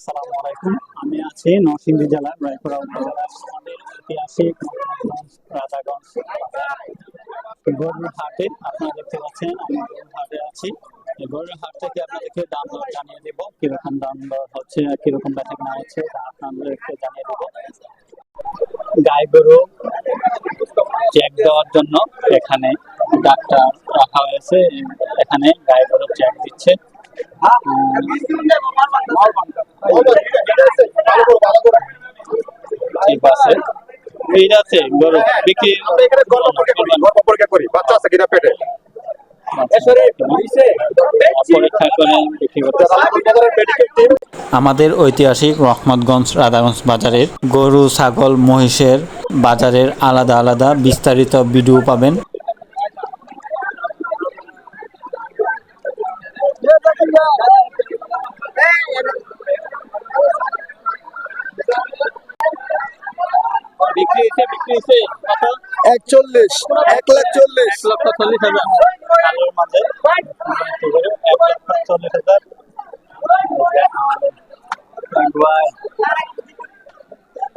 আসসালামু আলাইকুম। আমি আছি নরসিংদী জেলার রায়পুরা উপজেলার ঐতিহাসিক রাজাগঞ্জ গরুর হাটে আপনারা দেখতে পাচ্ছেন আমি গরুর হাটে আছি। গরুর হাট থেকে আপনাদেরকে দাম দর জানিয়ে দেবো। কীরকম দাম দর হচ্ছে কীরকম বেচা কেনা হচ্ছে তা আপনাদেরকে জানিয়ে দেবো। গাই গরু চেক দেওয়ার জন্য এখানে ডাক্তার রাখা হয়েছে। এখানে গাই গরু চেক দিচ্ছে। আছে ঠিক আছে গরু বিক্রি আমরা এখানে গল্প পরীক্ষা করি গল্প পরীক্ষা করি বাচ্চা আছে কিনা পেটে? পরীক্ষা করে বিক্রি করতে মেডিকেল টিম আমাদের ঐতিহাসিক রহমতগঞ্জ রাধাগঞ্জ বাজারের গরু ছাগল মহিষের বাজারের আলাদা আলাদা বিস্তারিত ভিডিও পাবেন বিক্রি হয়েছে বিক্রি হয়েছে কত একচল্লিশ এক লাখ চল্লিশ। লক্ষ চল্লিশ হাজার। আলুর মাঝে এক লক্ষ চল্লিশ হাজার।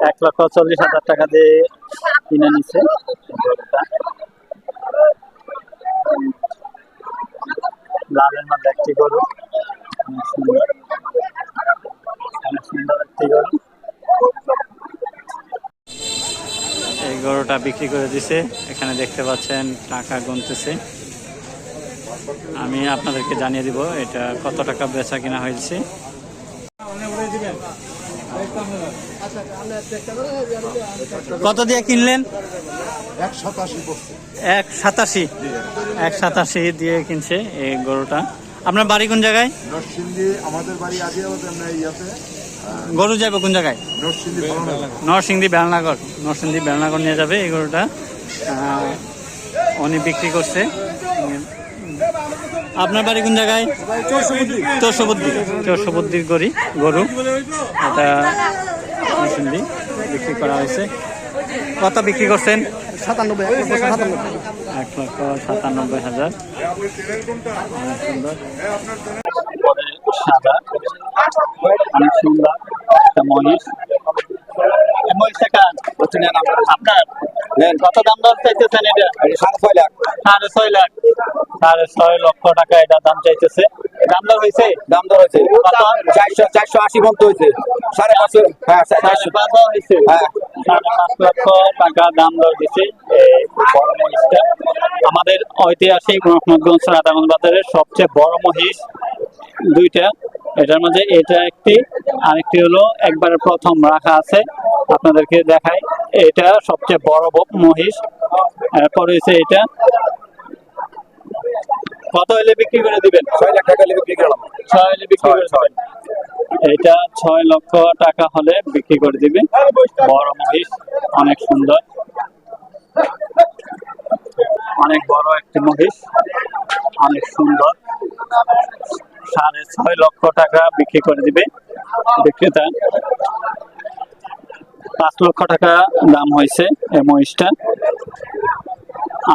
এক লক্ষ চল্লিশ হাজার টাকা দিয়ে কিনে নিছে। লালের মধ্যে একটি গরু। সুন্দর গরুটা বিক্রি করে দিছে। এখানে দেখতে পাচ্ছেন, টাকা গুনতেছে। আমি আপনাদেরকে জানিয়ে দিব, এটা কত টাকা বেচা কিনা হয়েছে। কত দিয়ে কিনলেন? এক সাতাশি। এক সাতাশি দিয়ে কিনছে এই গরুটা। আপনার বাড়ি কোন জায়গায়? আমাদের বাড়ি গরু যাবে কোন জায়গায়? নরসিংদী বেলনাগর। নরসিংদী বেলনাগর নিয়ে যাবে এই গরুটা। উনি বিক্রি করছে। আপনার বাড়ি কোন জায়গায়? চৌষবুদ্দি চৌষবুদ্দির গরি গরু। এটা নরসিংদী বিক্রি করা হয়েছে। কত বিক্রি করছেন? সাতানব্বই এক লক্ষ সাতানব্বই হাজার। অনেক সুন্দর। সাদা অনেক সুন্দর একটা মহিষ সাড়ে পাঁচশো হ্যাঁ সাড়ে হ্যাঁ। সাড়ে পাঁচ লক্ষ টাকা দাম দর বড় মহিষটা আমাদের ঐতিহাসিক রহমতগঞ্জ রাধাগঞ্জ বাজারের সবচেয়ে বড় মহিষ দুইটা। এটার মধ্যে এটা একটি আরেকটি হলো একবারে প্রথম রাখা আছে। আপনাদেরকে দেখাই এটা সবচেয়ে বড় মহিষ। এরপর হয়েছে এটা। কত হলে বিক্রি করে দিবেন? ছয় লাখ টাকা বিক্রি করলাম। ছয় হলে বিক্রি করে ছয়, দিবেন। এটা ছয় লক্ষ টাকা হলে বিক্রি করে দিবে বড় মহিষ অনেক সুন্দর। অনেক বড় একটি মহিষ অনেক সুন্দর। সাড়ে ছয় লক্ষ টাকা বিক্রি করে দিবে বিক্রেতা। পাঁচ লক্ষ টাকা দাম হয়েছে এই মহিষটা।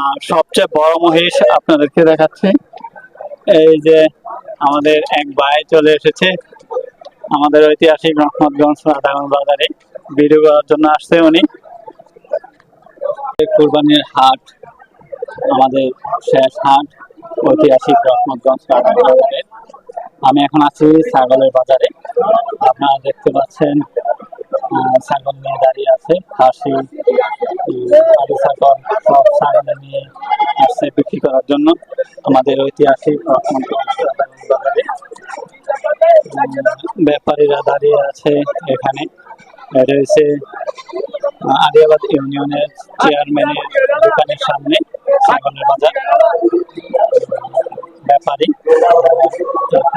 আর সবচেয়ে বড় মহিষ আপনাদেরকে দেখাচ্ছি। এই যে আমাদের এক ভাই চলে এসেছে। আমাদের ঐতিহাসিক রহমতগঞ্জ রাধাগঞ্জ বাজারে। ভিডিও করার জন্য আসছে উনি। কুরবানির হাট, আমাদের শেষ হাট, ঐতিহাসিক রহমতগঞ্জ বাজারে। আমি এখন আছি ছাগলের বাজারে। আপনারা দেখতে পাচ্ছেন ছাগল নিয়ে দাঁড়িয়ে আছে। খাসি আলু, ছাগল, সব ছাগল নিয়ে আসছে বিক্রি করার জন্য। আমাদের ঐতিহাসিক ব্যাপারীরা দাঁড়িয়ে আছে এখানে। রয়েছে আলিয়াবাদ ইউনিয়নের চেয়ারম্যানের দোকানের সামনে ছাগলের বাজার। ব্যাপারী।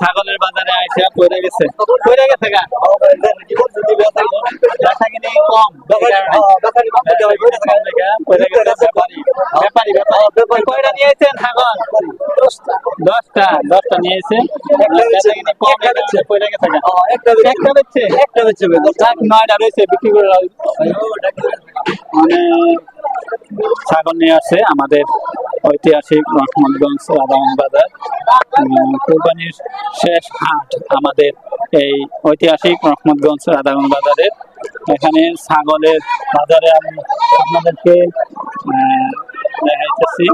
ছাগলের বাজারে আইসা পড়ে গেছে। পড়ে গেছে গা? বেচা কিনে কম পড়ে গেছে ব্যাপারী। ব্যাপারী ব্যাপারী। কয়টা নিয়েছেন ছাগল? দশটা। দশটা নিয়েছে একটা বেচছে একটা বেচছে নয়টা রয়েছে বিক্রি করে মানে ছাগল নিয়ে আসছে আমাদের ঐতিহাসিক রহমানগঞ্জ বাজার কোরবানির শেষ হাট আমাদের এই ঐতিহাসিক রহমতগঞ্জ রাধাগঞ্জ বাজারের এখানে ছাগলের বাজারে আমি আপনাদেরকে দেখাইতেছি।